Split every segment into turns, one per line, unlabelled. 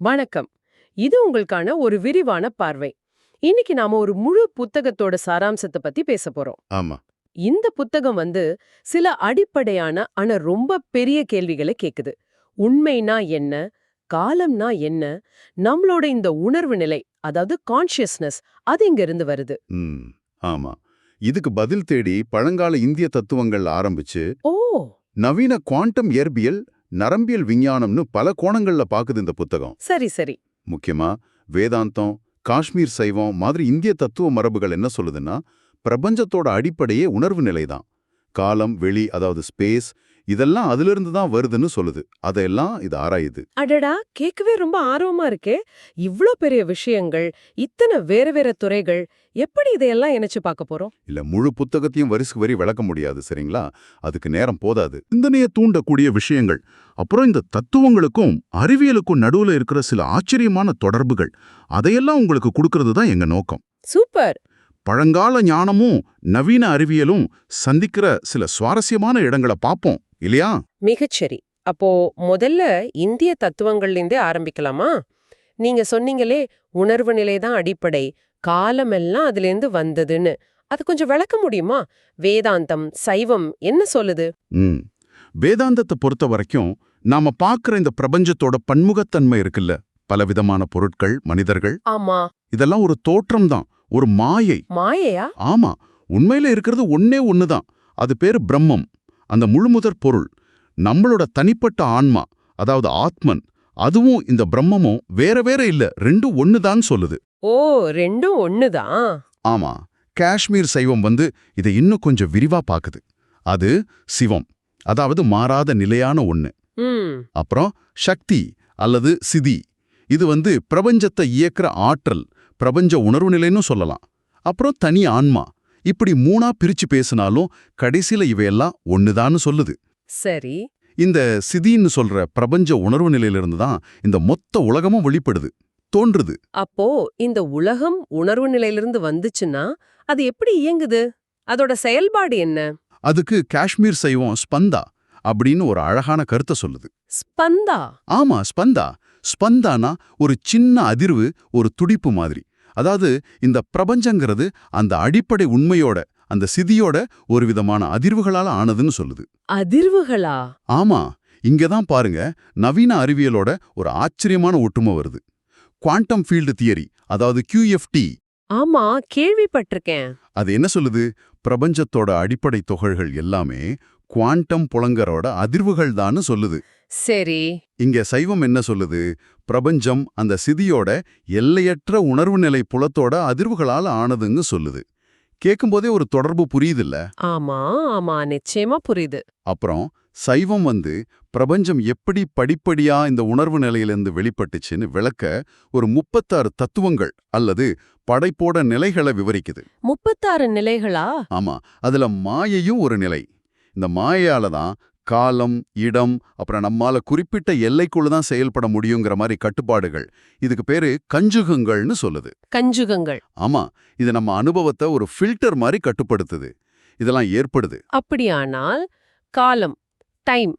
வணக்கம். இது உங்களுக்கான ஒரு விரிவான பார்வை. இன்னைக்கு நாம ஒரு முழு புத்தகத்தோட சாராம்சத்தை பத்தி பேச போறோம்.
ஆமா.
இந்த புத்தகம் வந்து சில அடிப்படையான ஆனா ரொம்ப பெரிய கேள்விகளை கேக்குது. உண்மைனா என்ன? காலம்னா என்ன? நம்மளோட இந்த உணர்வு நிலை அதாவது கான்ஷியஸ்னஸ் அது இங்க இருந்து வருது.
ஆமா. இதுக்கு பதில் தேடி பழங்கால இந்திய தத்துவங்கள் ஆரம்பிச்சு
ஓ!
நவீன குவாண்டம் இயற்பியல் நரம்பியல் விஞ்ஞானம்னு பல கோணங்கள்ல பாக்குது இந்த புத்தகம்.
சரி சரி.
முக்கியமா வேதாந்தம் காஷ்மீர் சைவம் மாதிரி இந்திய தத்துவ மரபுகள் என்ன சொல்லுதுன்னா பிரபஞ்சத்தோட அடிப்படையே உணர்வு நிலைதான். காலம் வெளி அதாவது ஸ்பேஸ் இதெல்லாம் அதிலிருந்து தான் வருதுன்னு சொல்லுது. அதையெல்லாம் இது ஆராயுது.
அடடா கேட்கவே ரொம்ப ஆர்வமா இருக்கே. இவ்ளோ பெரிய விஷயங்கள் இத்தனை வேற வேற துறைகள் எப்படி இதையெல்லாம் இணைச்சு பார்க்க போறோம்?
இல்ல முழு புத்தகத்தையும் வரிசை வரி விளக்க முடியாது சரிங்களா? அதுக்கு நேரம் போதாது. சிந்தனையை தூண்டக்கூடிய விஷயங்கள். அப்புறம் இந்த தத்துவங்களுக்கும் அறிவியலுக்கும் நடுவுல இருக்கிற சில ஆச்சரியமான தொடர்புகள். அதையெல்லாம் உங்களுக்கு கொடுக்கறது தான் எங்க நோக்கம்.
சூப்பர்!
பழங்கால ஞானமும் நவீன அறிவியலும் சந்திக்கிற சில சுவாரஸ்யமான இடங்களை பார்ப்போம். இல்லையா?
மிகச்சரி. அப்போ முதல்ல இந்திய தத்துவங்கள்லேருந்தே ஆரம்பிக்கலாமா? நீங்க சொன்னீங்களே உணர்வு நிலைதான் அடிப்படை. காலமெல்லாம் அதுலேருந்து வந்ததுன்னு. அது கொஞ்சம் விளக்க முடியுமா? வேதாந்தம் சைவம் என்ன சொல்லுது?
வேதாந்தத்தை பொறுத்த வரைக்கும் நாம பார்க்குற இந்த பிரபஞ்சத்தோட பன்முகத்தன்மை இருக்குல்ல. பலவிதமான பொருட்கள் மனிதர்கள்.
ஆமா.
இதெல்லாம் ஒரு தோற்றம் தான் ஒரு மாயை.
மாயையா?
ஆமா. உண்மையில இருக்கிறது ஒன்னே ஒண்ணுதான். அது பேரு பிரம்மம். அந்த முழுமுதற் பொருள் நம்மளோட தனிப்பட்ட ஆன்மா அதாவது ஆத்மன் அதுவும் இந்த பிரம்மமும் வேற வேற இல்ல ரெண்டும் ஒண்ணுதான் சொல்லுது.
ஓ ரெண்டும் ஒண்ணுதான்?
ஆமா காஷ்மீர் சைவம் வந்து இதை இன்னும் கொஞ்சம் விரிவா பாக்குது. அது சிவம் அதாவது மாறாத நிலையான ஒண்ணு. அப்புறம் சக்தி அல்லது சிதி இது வந்து பிரபஞ்சத்தை இயக்குற ஆற்றல் பிரபஞ்ச உணர்வு நிலைன்னு சொல்லலாம். அப்புறம் தனி ஆன்மா இப்படி மூணா பிரிச்சு பேசினாலும் கடைசியில இவையெல்லாம் ஒண்ணுதான்னு சொல்லுது.
சரி.
இந்த சிதின்னு சொல்ற பிரபஞ்ச உணர்வு நிலையிலிருந்து தான் இந்த மொத்த உலகமும் வெளிப்படுது தோன்றுது.
அப்போ இந்த உலகம் உணர்வு நிலையிலிருந்து வந்துச்சுன்னா அது எப்படி இயங்குது? அதோட செயல்பாடு என்ன?
அதுக்கு காஷ்மீர் சைவம் ஸ்பந்தா அப்படின்னு ஒரு அழகான கருத்தை சொல்லுது.
ஸ்பந்தா?
ஆமா ஸ்பந்தா. ஸ்பந்தானா ஒரு சின்ன அதிர்வு ஒரு துடிப்பு மாதிரி. அதாவது இந்த பிரபஞ்சங்கிறது அந்த அடிப்படை உண்மையோட அந்த சிதியோட ஒரு விதமான அதிர்வுகளால ஆனதுன்னு சொல்லுது.
அதிர்வுகளா?
ஆமா. இங்க தான் பாருங்க நவீன அறிவியலோட ஒரு ஆச்சரியமான ஒற்றுமை வருது. குவாண்டம் ஃபீல்டு தியரி அதாவது QFT
ஆமா கேள்விப்பட்டிருக்கேன்.
அது என்ன சொல்லுது? பிரபஞ்சத்தோட அடிப்படை துகள்கள் எல்லாமே குவாண்டம் புலங்கரோட அதிர்வுகள் தான்னு சொல்லுது.
சரி.
இங்க சைவம் என்ன சொல்லுது? பிரபஞ்சம் அந்த சிதியோட எல்லையற்ற உணர்வு நிலை புலத்தோட அதிர்வுகளால ஆனதுன்னு சொல்லுது. கேட்கும்போதே ஒரு தொடர்பு புரியுதில்ல?
ஆமா ஆமா நிச்சயமா புரியுது.
அப்புறம் சைவம் வந்து பிரபஞ்சம் எப்படி படிப்படியா இந்த உணர்வு நிலையிலிருந்து வெளிப்பட்டுச்சுன்னு விளக்க ஒரு முப்பத்தாறு தத்துவங்கள் அல்லது படைப்போட நிலைகளை விவரிக்குது.
முப்பத்தாறு நிலைகளா?
ஆமா அதுல மாயையும் ஒரு நிலை. இந்த மாயையால தான் காலம் இடம் அப்புறம் நம்மால குறிப்பிட்ட எல்லைக்குள்ள தான் செயல்பட முடியுங்கிற மாதிரி கட்டுப்பாடுகள். இதுக்கு பேரு கஞ்சுகங்கள்னு சொல்லுது.
கஞ்சுகங்கள்.
ஆமா இது நம்ம அனுபவத்தை ஒரு ஃபில்டர் மாதிரி கட்டுப்படுத்துது. இதெல்லாம் ஏற்படுது.
அப்படியானால் காலம் டைம்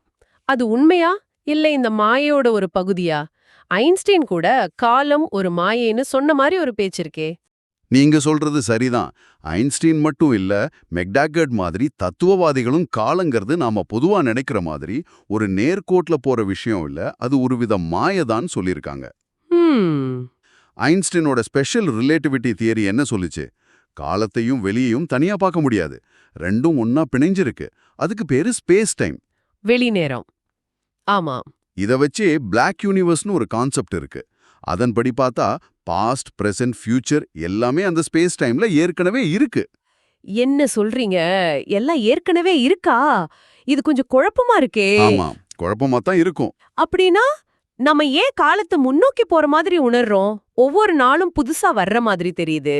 அது உண்மையா இல்ல இந்த மாயையோட ஒரு பகுதியா? ஐன்ஸ்டைன் கூட காலம் ஒரு மாயைன்னு சொன்ன மாதிரி ஒரு பேச்சிருக்கே
நீங்க சொல்றது சரிதான். ஐன்ஸ்டீன் மட்டும் இல்ல மெக்டாகட் மாதிரி தத்துவவாதிகளும் காலங்கிறது நாம பொதுவா நினைக்கிற மாதிரி ஒரு நேர்கோட்ல போற விஷயம் இல்ல அது ஒருவித மாயதான் சொல்லியிருக்காங்க. ஐன்ஸ்டீனோட ஸ்பெஷல் ரிலேட்டிவிட்டி தியரி என்ன சொல்லுச்சு? காலத்தையும் வெளியையும் தனியா பார்க்க முடியாது. ரெண்டும் ஒன்னா பிணைஞ்சிருக்கு. அதுக்கு பேரு ஸ்பேஸ் டைம்.
வெளிநேரம். ஆமா
இத வச்சே பிளாக் யூனிவர்ஸ்னு ஒரு கான்செப்ட் இருக்கு. அதன்படி பார்த்தா பாஸ்ட் பிரசன்ட் ஃபியூச்சர் எல்லாமே அந்த ஸ்பேஸ் டைம்ல ஏற்கனவே இருக்கு.
என்ன சொல்றீங்க? எல்லாம் ஏற்கனவே இருக்கா? இது கொஞ்சம் குழப்பமா இருக்கே.
ஆமா குழப்பமா தான் இருக்கும்.
அப்படின்னா நம்ம ஏன் காலத்தை முன்னோக்கி போற மாதிரி உணர்றோம்? ஒவ்வொரு நாளும் புதுசா வர்ற மாதிரி தெரியுது.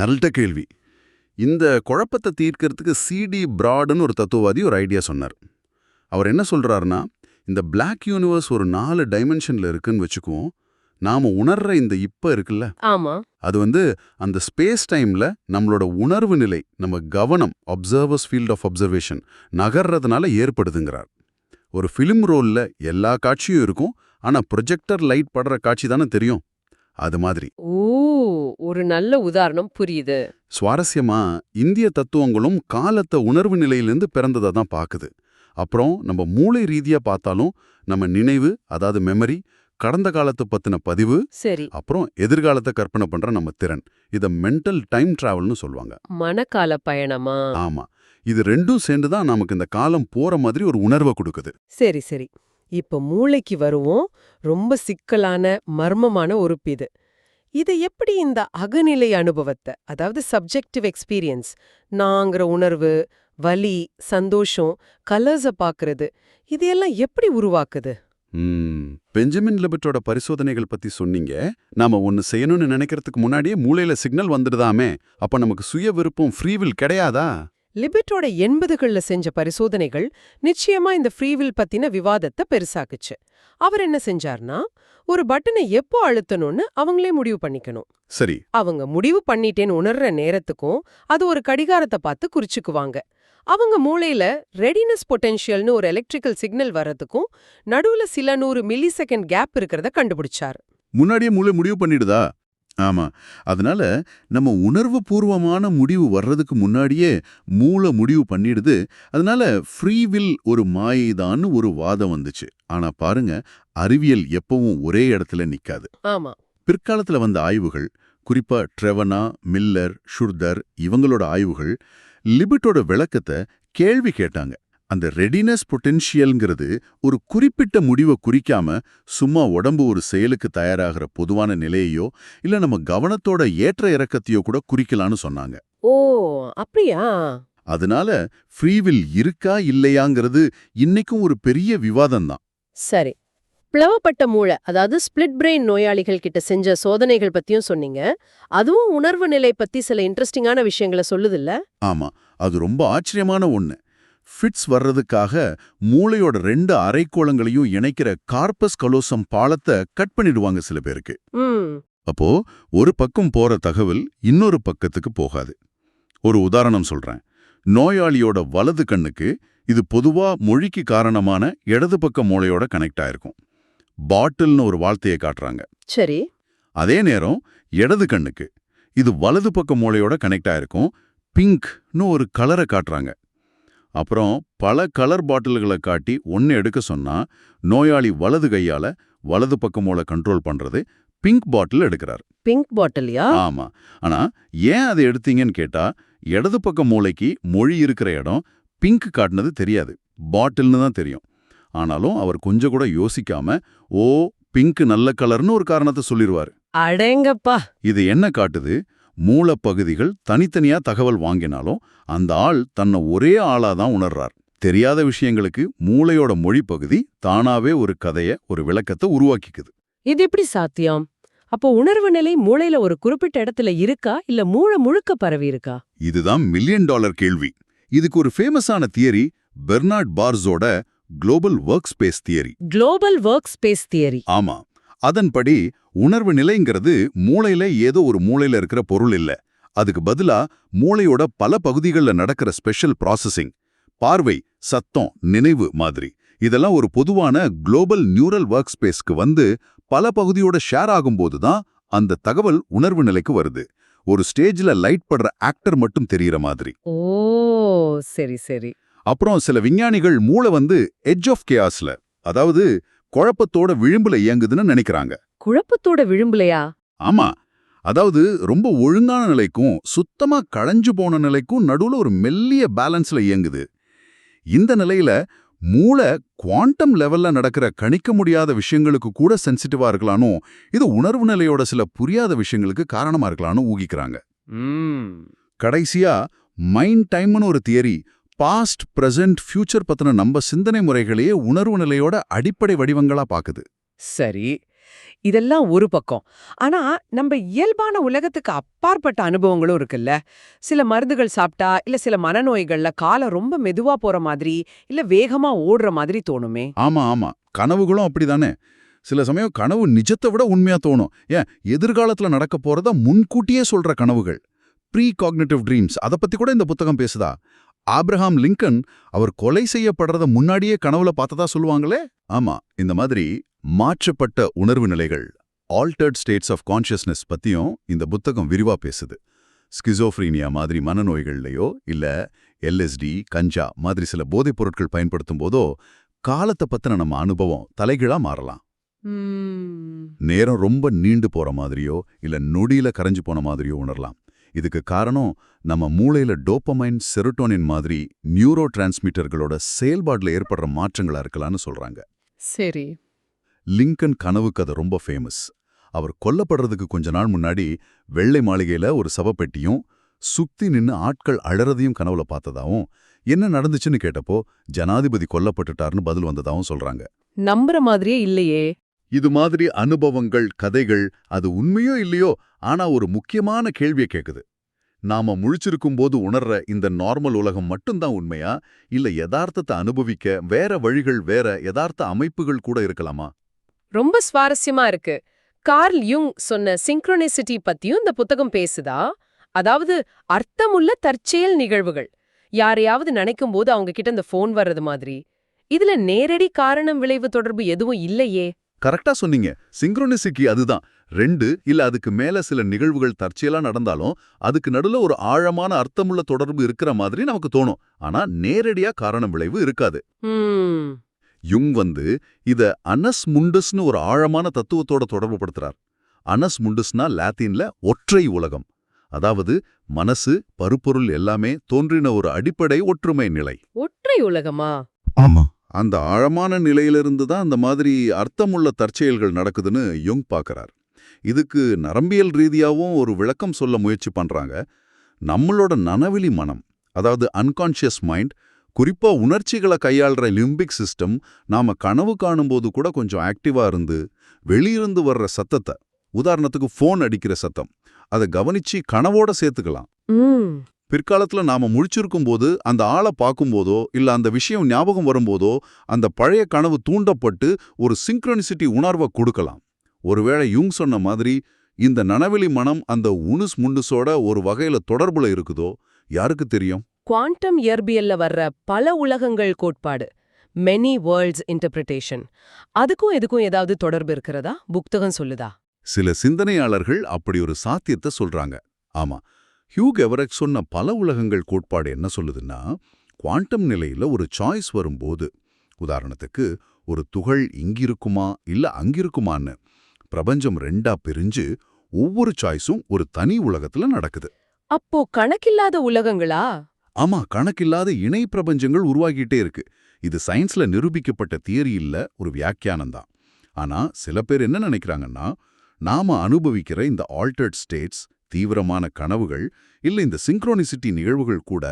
நல்ல கேள்வி. இந்த குழப்பத்தை தீர்க்கறதுக்கு சிடி பிராடுன்னு ஒரு தத்துவவாதி ஒரு ஐடியா சொன்னார். அவர் என்ன சொல்றாருன்னா இந்த Black யூனிவர்ஸ் ஒரு நாலு டைமென்ஷன்ல இருக்குன்னு வச்சுக்குவோம். நாம உணர்ற இந்த இப்ப இருக்குல்ல?
ஆமா.
அது வந்து அந்த ஸ்பேஸ் டைம்ல நம்மளோட உணர்வு நிலை நம்ம கவனம் அப்சர்வர்ஸ் ஃபீல்ட் ஆஃப் அப்சர்வேஷன் நகர்றதுனால ஏற்படுதுங்கிறார். ஒரு ஃபிலிம் ரோல்ல எல்லா காட்சியும் இருக்கும் ஆனா ப்ரொஜெக்டர் லைட் படுற காட்சி தானே தெரியும். அது மாதிரி.
ஓ ஒரு நல்ல உதாரணம் புரியுது.
சுவாரஸ்யமா இந்திய தத்துவங்களும் காலத்தை உணர்வு நிலையிலிருந்து பிறந்ததை தான் பாக்குது. அப்புறம் நம்ம மூளை ரீதியா பார்த்தாலும் நம்ம நினைவு அதாவது மெமரி கடந்த காலத்தை பத்தின பதிவு
சரி.
அப்புறம் எதிர்காலத்தை கற்பனை பண்ற நம்ம திறன். இத மென்டல் டைம் டிராவல்னு சொல்லுவாங்க.
மனக்கால பயணமா?
ஆமா. இது ரெண்டும் சேர்ந்து தான் நமக்கு இந்த காலம் போற மாதிரி ஒரு உணர்வை கொடுக்குது.
சரி சரி. இப்ப மூளைக்கு வருவோம். ரொம்ப சிக்கலான மர்மமான உறுப்பு இது. இதை எப்படி இந்த அகநிலை அனுபவத்தை அதாவது சப்ஜெக்டிவ் எக்ஸ்பீரியன்ஸ் நாங்கிற உணர்வு வலி சந்தோஷம் கலர்ஸ பாக்குறது இதையெல்லாம் எப்படி உருவாக்குது?
பெஞ்சமின் லிபர்ட்டோட பரிசோதனைகள் பத்தி சொன்னீங்க. நாம ஒன்னு செய்யணும்னு நினைக்கிறதுக்கு முன்னாடியே மூளையில சிக்னல் வந்துடுதாமே. அப்ப நமக்கு சுய விருப்பம் ஃப்ரீவில் கிடையாதா?
லிபிட்டோட எண்பதுகள்ல செஞ்ச பரிசோதனைகள் நிச்சயமா இந்த ஃப்ரீவில் பத்தின விவாதத்தை பெருசாக்குச்சு. அவர் என்ன செஞ்சார்னா ஒரு பட்டனை எப்போ அழுத்தணும்னு அவங்களே முடிவு பண்ணிக்கணும்.
சரி.
அவங்க முடிவு பண்ணிட்டேன்னு உணர்ற நேரத்துக்கும் அது ஒரு கடிகாரத்தை பார்த்து குறிச்சுக்குவாங்க. அவங்க மூளையில ரெடினஸ் பொட்டென்ஷியல்னு ஒரு எலக்ட்ரிக்கல் சிக்னல் வர்றதுக்கும் நடுவுல சில நூறு மில்லி செகண்ட் கேப் இருக்கிறத கண்டுபிடிச்சார்.
முன்னாடியே மூளை முடிவு பண்ணிடுதா? ஆமா. அதனால நம்ம உணர்வு பூர்வமான முடிவு வர்றதுக்கு முன்னாடியே மூளை முடிவு பண்ணிடுது. அதனால ஃப்ரீவில் ஒரு மாயைதான்னு ஒரு வாதம் வந்துச்சு. ஆனா பாருங்க அறிவியல் எப்பவும் ஒரே இடத்துல நிக்காது.
ஆமா.
பிற்காலத்துல வந்த ஆய்வுகள் குறிப்பா ட்ரெவனா மில்லர் ஷுர்தர் இவங்களோட ஆய்வுகள் லிபிட்டோட விளக்கத்தை கேள்வி கேட்டாங்க. அந்த ரெடினஸ் பொட்டென்ஷியல்ங்கிறது ஒரு குறிப்பிட்ட முடிவை குறிக்காம சும்மா உடம்பு ஒரு செயலுக்கு தயாராகிற பொதுவான நிலையையோ இல்ல நம்ம கவனத்தோட ஏற்ற இறக்கத்தையோ கூட குறிக்கலாம்னு சொன்னாங்க.
ஓ அப்படியா?
அதனால ஃப்ரீவில் இருக்கா இல்லையாங்கிறது இன்னைக்கும் ஒரு பெரிய விவாதம்தான்.
சரி. பிளவப்பட்ட மூளை அதாவது ஸ்பிளிட் பிரெயின் நோயாளிகள் கிட்ட செஞ்ச சோதனைகள் பத்தியும் சொன்னீங்க. அதுவும் உணர்வு நிலை பத்தி சில இன்ட்ரெஸ்டிங்கான விஷயங்களை சொல்லுதில்ல?
ஆமா அது ரொம்ப ஆச்சரியமான ஒண்ணு. ஃபிட்ஸ் வர்றதுக்காக மூளையோட ரெண்டு அரைக்கோளங்களையும் இணைக்கிற கார்பஸ் கலோசம் பாலத்தை கட் பண்ணிடுவாங்க சில பேருக்கு. அப்போ ஒரு பக்கம் போற தகவல் இன்னொரு பக்கத்துக்கு போகாது. ஒரு உதாரணம் சொல்றேன். நோயாளியோட வலது கண்ணுக்கு இது பொதுவா மொழிக்கு காரணமான இடது பக்க மூளையோட கனெக்ட் ஆயிருக்கும். பாட்டில்னு ஒரு வார்த்தையை காட்டுறாங்க.
சரி.
அதே நேரம் இடது கண்ணுக்கு. இது வலது பக்க மூளையோட கனெக்ட் ஆயிருக்கும். பிங்க்னு ஒரு கலரை காட்டுறாங்க. அப்புறம் பல கலர் பாட்டில்களை காட்டி ஒன்று எடுக்க சொன்னா நோயாளி வலது கையால வலது பக்க மூளை கண்ட்ரோல் பண்றது பிங்க் பாட்டில் எடுக்கிறார்.
பிங்க் பாட்டில்யா?
ஆமா. ஆனா ஏன் அதை எடுத்தீங்கன்னு கேட்டா இடது பக்க மூளைக்கு மொழி இருக்கிற இடம் பிங்க் காட்டினது தெரியாது. பாட்டில்னு தான் தெரியும். ஆனாலும் அவர் கொஞ்சம் கூட யோசிக்காம ஓ பிங்க் நல்ல கலர்னு ஒரு காரணத்தை சொல்லிடுவாரு
அடேங்கப்பா!
இது என்ன காட்டுது? மூலப்பகுதிகள் தனித்தனியா தகவல் வாங்கினாலும் அந்த ஆள் தன்னை ஒரே ஆளா தான் உணர்றார். தெரியாத விஷயங்களுக்கு மூளையோட மொழிப்பகுதி தானாவே ஒரு கதைய ஒரு விளக்கத்தை உருவாக்கிக்குது.
இது எப்படி சாத்தியம்? அப்போ உணர்வு நிலை மூளையில ஒரு குறிப்பிட்ட இடத்துல இருக்கா? இல்ல மூளை முழுக்க பரவி இருக்கா?
இதுதான் மில்லியன் டாலர் கேள்வி. இதுக்கு ஒரு ஃபேமஸான theory Bernard பார்ஸோட global workspace theory
global workspace theory
ஆமா. அதன்படி உணர்வு நிலைங்கிறது மூளையில ஏதோ ஒரு மூளையில இருக்கிற பொருள் இல்ல. அதுக்கு பதிலா மூளையோட பல பகுதிகள்ல நடக்கிற ஸ்பெஷல் ப்ராசஸிங் பார்வை சத்தம் நினைவு மாதிரி. இதெல்லாம் ஒரு பொதுவான குளோபல் நியூரல் ஒர்க் ஸ்பேஸ்க்கு வந்து பல பகுதியோட ஷேர் ஆகும்போது தான் அந்த தகவல் உணர்வு நிலைக்கு வருது. ஒரு ஸ்டேஜ்ல லைட் படுற ஆக்டர் மட்டும் தெரியற மாதிரி.
ஓ சரி சரி.
அப்புறம் சில விஞ்ஞானிகள் மூளை வந்து எட்ஜ் ஆஃப் கேஆஸ்ல அதாவது குழப்பத்தோட விளிம்புல இயங்குதுன்னு நினைக்கிறாங்க.
குழப்பத்தோட விழும்பலையா
ஆமா. அதாவது ரொம்ப ஒழுங்கான நிலைக்கும் சுத்தமா களைஞ்சு போன நிலைக்கும் நடுவுல ஒரு மெல்லிய பேலன்ஸ்ல இயங்குது. இந்த நிலையில மூளை குவாண்டம் லெவல்ல நடக்கிற கணிக்க முடியாத விஷயங்களுக்கு கூட சென்சிட்டிவா இருக்கலானோ இது உணர்வு நிலையோட சில புரியாத விஷயங்களுக்கு காரணமா இருக்கலாம்னு ஊகிக்கிறாங்க. கடைசியா மைண்ட் டைம்னு ஒரு தியரி பாஸ்ட் பிரசன்ட் ஃபியூச்சர் பத்தின நம்ம சிந்தனை முறைகளையே உணர்வு நிலையோட அடிப்படை வடிவங்களா பாக்குது.
சரி. இதெல்லாம் ஒரு பக்கம். ஆனா நம்ம இயல்பான உலகத்துக்கு அப்பாற்பட்ட அனுபவங்களும் இருக்குல்ல. சில மருந்துகள் சாப்பிட்டா இல்ல சில மனநோய்கள்ல காலம் ரொம்ப மெதுவா போற மாதிரி இல்ல வேகமா ஓடுற மாதிரி தோணுமே.
ஆமா ஆமா. கனவுகளும் அப்படிதானே. சில சமயம் கனவு நிஜத்தை விட உண்மையா தோணும். ஏன்? எதிர்காலத்துல நடக்க போறத முன்கூட்டியே சொல்ற கனவுகள். ப்ரீ காக்னிட்டிவ் ட்ரீம்ஸ் அதை பத்தி கூட இந்த புத்தகம் பேசுதா? ஆப்ரஹாம் லிங்கன் அவர் கொலை செய்யப்படுறத முன்னாடியே கனவுல பார்த்ததா சொல்லுவாங்களே? ஆமா இந்த மாதிரி மாற்றப்பட்ட உணர்வு நிலைகள் ஆல்டர்ட் ஸ்டேட்ஸ் ஆஃப் கான்ஷியஸ்னஸ் பத்தியும் இந்த புத்தகம் விரிவா பேசுது. ஸ்கிசோஃப்ரீனியா மாதிரி மனநோய்கள்லையோ இல்ல எல்எஸ்டி கஞ்சா மாதிரி சில போதைப் பொருட்கள் பயன்படுத்தும் போதோ காலத்தை பத்தின நம்ம அனுபவம் தலைகீழா மாறலாம். நேரம் ரொம்ப நீண்டு போற மாதிரியோ இல்ல நொடியில கரைஞ்சு போன மாதிரியோ உணரலாம். இதுக்கு காரணம் நம்ம மூளையில டோப்பமைன் செரோட்டோனின் மாதிரி நியூரோ டிரான்ஸ்மிட்டர்களோட செயல்பாடுல ஏற்படுற மாற்றங்களா இருக்கலாம்னு சொல்றாங்க.
சரி.
லிங்கன் கனவு கதை ரொம்ப ஃபேமஸ் அவர் கொல்லப்படுறதுக்கு கொஞ்ச நாள் முன்னாடி வெள்ளை மாளிகையில ஒரு சவப்பெட்டியும் சுத்தி நின்னு ஆட்கள் அழறதையும் கனவுல பார்த்ததாவும் என்ன நடந்துச்சுன்னு கேட்டப்போ ஜனாதிபதி கொல்லப்பட்டுட்டார்னு பதில் வந்ததாவும் சொல்றாங்க.
நம்புற மாதிரியே இல்லையே.
இது மாதிரி அனுபவங்கள் கதைகள் அது உண்மையோ இல்லையோ ஆனா ஒரு முக்கியமான கேள்வியை கேக்குது. நாம முழிச்சிருக்கும்போது உணர்ற இந்த நார்மல் உலகம் மட்டும்தான் உண்மையா? இல்ல யதார்த்தத்தை அனுபவிக்க வேற வழிகள் வேற யதார்த்த அமைப்புகள் கூட இருக்கலாமா?
ரொம்ப சுவாரஸ்யமா இருக்கு. கார்ல் யுங் சொன்ன சிங்க்ரோனிசிட்டி பத்தியும் இந்த புத்தகம் பேசுதா? அதாவது அர்த்தமுள்ள தற்செயல் நிகழ்வுகள். யாரையாவது நினைக்கும் போது அவங்க கிட்ட இந்த ஃபோன் வர்றது மாதிரி. இதுல நேரடி காரணம் விளைவு தொடர்பு எதுவும் இல்லையே.
கரெக்டா சொன்னீங்க. சிங்க்ரோனிசிட்டி அதுதான். ரெண்டு இல்ல அதுக்கு மேல சில நிகழ்வுகள் தற்செயலா நடந்தாலும் அதுக்கு நடுவுல ஒரு ஆழமான அர்த்தமுள்ள தொடர்பு இருக்கிற மாதிரி நமக்கு தோணும். ஆனா நேரடியா காரணம் விளைவு இருக்காது.
ம்
யுங் வந்து இத அனஸ் முண்டஸ்னு ஒரு ஆழமான தத்துவத்தோட தொடர்புபடுத்துறார் அனஸ் முண்டஸ்னா லாத்தீன்ல ஒற்றை உலகம். அதாவது மனசு பருப்பொருள் எல்லாமே தோன்றின ஒரு அடிப்படை ஒற்றுமை நிலை.
ஒற்றை உலகமா?
ஆமா. அந்த ஆழமான நிலையிலிருந்து தான் அந்த மாதிரி அர்த்தமுள்ள தற்செயல்கள் நடக்குதுன்னு யுங் பார்க்கறார் இதுக்கு நரம்பியல் ரீதியாவும் ஒரு விளக்கம் சொல்ல முயற்சி பண்றாங்க. நம்மளோட நனவிலி மனம் அதாவது அன்கான்ஷியஸ் மைண்ட் குறிப்பா உணர்ச்சிகளை கையாள்ற லிம்பிக் சிஸ்டம் நாம கனவு காணும்போது கூட கொஞ்சம் ஆக்டிவா இருந்து வெளியிருந்து வர்ற சத்தத்தை உதாரணத்துக்கு ஃபோன் அடிக்கிற சத்தம் அதை கவனிச்சு கனவோட சேர்த்துக்கலாம். பிற்காலத்துல நாம முழிச்சிருக்கும் போது அந்த ஆளை பார்க்கும்போதோ இல்ல அந்த விஷயம் ஞாபகம் வரும்போதோ அந்த பழைய கனவு தூண்டப்பட்டு ஒரு சிங்க்ரனிசிட்டி உணர்வை கொடுக்கலாம். ஒருவேளை யுங் சொன்ன மாதிரி இந்த நனவெளி மனம் அந்த உனுஸ் முண்டுஸோட ஒரு வகையில தொடர்புல இருக்குதோ? யாருக்கு தெரியும்?
குவாண்டம் இயற்பியல்ல வர்ற பல உலகங்கள் கோட்பாடு. மெனி வேர்ல்ட்ஸ் இன்டர்பிரிட்டேஷன் அதுக்கும் இதுக்கும் ஏதாவது தொடர்பு இருக்கிறதா? புக்தகம் சொல்லுதா?
சில சிந்தனையாளர்கள் அப்படி ஒரு சாத்தியத்தை சொல்றாங்க. ஆமா. ஹியூக் எவரெக் சொன்ன பல உலகங்கள் கோட்பாடு என்ன சொல்லுதுன்னா குவாண்டம் நிலையில ஒரு சாய்ஸ் வரும்போது உதாரணத்துக்கு ஒரு துகள் இங்கிருக்குமா இல்ல அங்கிருக்குமான்னு. பிரபஞ்சம் ரெண்டா பிரிஞ்சு ஒவ்வொரு சாய்ஸும் ஒரு தனி உலகத்துல நடக்குது.
அப்போ கணக்கில்லாத உலகங்களா?
ஆமா கணக்கில்லாத இணை பிரபஞ்சங்கள் உருவாகிட்டே இருக்கு. இது சயின்ஸ்ல நிரூபிக்கப்பட்ட தியரி இல்ல ஒரு வியாக்கியானம் தான். ஆனா சில பேர் என்ன நினைக்கிறாங்கன்னா நாம அனுபவிக்கிற இந்த ஆல்டர்ட் ஸ்டேட்ஸ் தீவிரமான கனவுகள் இல்ல இந்த சிங்க்ரோனிசிட்டி நிகழ்வுகள் கூட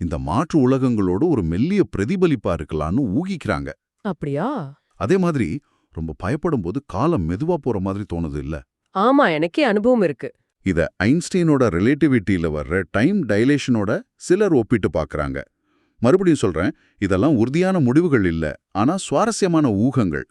இந்த மாற்று உலகங்களோட ஒரு மெல்லிய பிரதிபலிப்பா இருக்கலாம்னு ஊகிக்கிறாங்க.
அப்படியா?
அதே மாதிரி ரொம்ப பயப்படும் போது காலம் மெதுவா போற மாதிரி தோணுது இல்ல?
ஆமா எனக்கே அனுபவம் இருக்கு.
இத ஐன்ஸ்டீனோட ரிலேட்டிவிட்டியில வர்ற டைம் டைலேஷனோட சிலர் ஒப்பிட்டு பார்க்கறாங்க மறுபடியும் சொல்றேன் இதெல்லாம் உறுதியான முடிவுகள் இல்ல ஆனா சுவாரஸ்யமான ஊகங்கள்.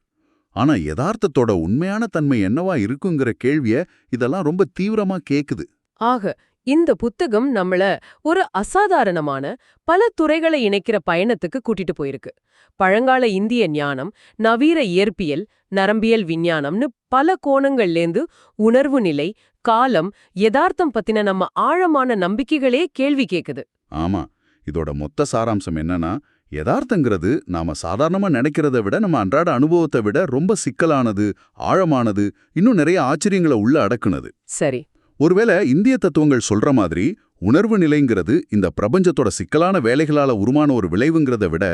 ஆனா யதார்த்தத்தோட உண்மையான தன்மை என்னவா இருக்குங்கிற கேள்விய இதெல்லாம் ரொம்ப தீவிரமா கேக்குது.
ஆக இந்த புத்தகம் நம்மள ஒரு அசாதாரணமான பல துறைகளை இணைக்கிற பயணத்துக்கு கூட்டிட்டு போயிருக்கு. பழங்கால இந்திய ஞானம் நவீன இயற்பியல் நரம்பியல் விஞ்ஞானம்னு பல கோணங்கள்லேந்து உணர்வு நிலை காலம் யதார்த்தம் பத்தின நம்ம ஆழமான நம்பிக்கைகளே கேள்வி கேக்குது.
ஆமா இதோட மொத்த சாராம்சம் என்னன்னா யதார்த்தங்கிறது நாம சாதாரணமா நினைக்கிறத விட நம்ம அன்றாட அனுபவத்தை விட ரொம்ப சிக்கலானது ஆழமானது இன்னும் நிறைய ஆச்சரியங்களை உள்ள அடக்குனது.
சரி.
ஒருவேளை இந்திய தத்துவங்கள் சொல்ற மாதிரி உணர்வு நிலைங்கிறது இந்த பிரபஞ்சத்தோட சிக்கலான வேலைகளால உருமான ஒரு விளைவுங்கிறத விட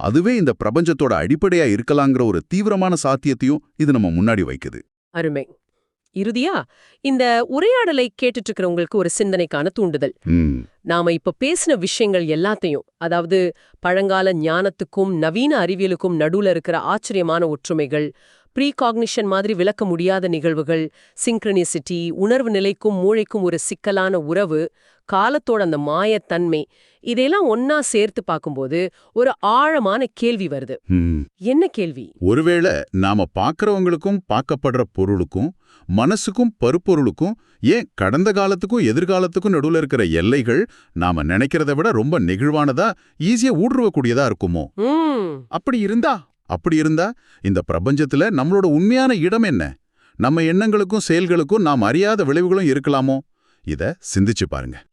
அதுவே இந்த பிரபஞ்சத்தோட அடிப்படையா இருக்கலாங்கிற ஒரு தீவிரமான சாத்தியத்தையும் இது நம்ம முன்னாடி வைக்குது.
அருமை. இறுதியா இந்த உரையாடலை கேட்டுட்டு இருக்கிறவங்களுக்கு ஒரு சிந்தனைக்கான தூண்டுதல். நாம இப்ப பேசின விஷயங்கள் எல்லாத்தையும் அதாவது பழங்கால ஞானத்துக்கும் நவீன அறிவியலுக்கும் நடுவுல இருக்கிற ஆச்சரியமான ஒற்றுமைகள் ப்ரீகாக்னிஷன் மாதிரி விளக்க முடியாத நிகழ்வுகள் சிங்க்ரனிசிட்டி உணர்வு நிலைக்கும் மூளைக்கும் ஒரு சிக்கலான உறவு காலத்தோட அந்த மாயத்தன்மை இதையெல்லாம் ஒன்னா சேர்த்து பார்க்கும்போது ஒரு ஆழமான கேள்வி வருது. என்ன கேள்வி?
ஒருவேளை நாம பார்க்கறவங்களுக்கும் பார்க்கப்படுற பொருளுக்கும் மனசுக்கும் பருப்பொருளுக்கும் ஏன் கடந்த காலத்துக்கும் எதிர்காலத்துக்கும் நடுவுல இருக்கிற எல்லைகள் நாம நினைக்கிறத விட ரொம்ப நெகிழ்வானதா ஈஸியா ஊடுருவக்கூடியதா இருக்குமோ? அப்படி இருந்தா அப்படி இருந்தா இந்த பிரபஞ்சத்துல நம்மளோட உண்மையான இடம் என்ன? நம்ம எண்ணங்களுக்கும் செயல்களுக்கும் நாம் அறியாத விளைவுகளும் இருக்கலாமோ? இத சிந்திச்சு பாருங்க.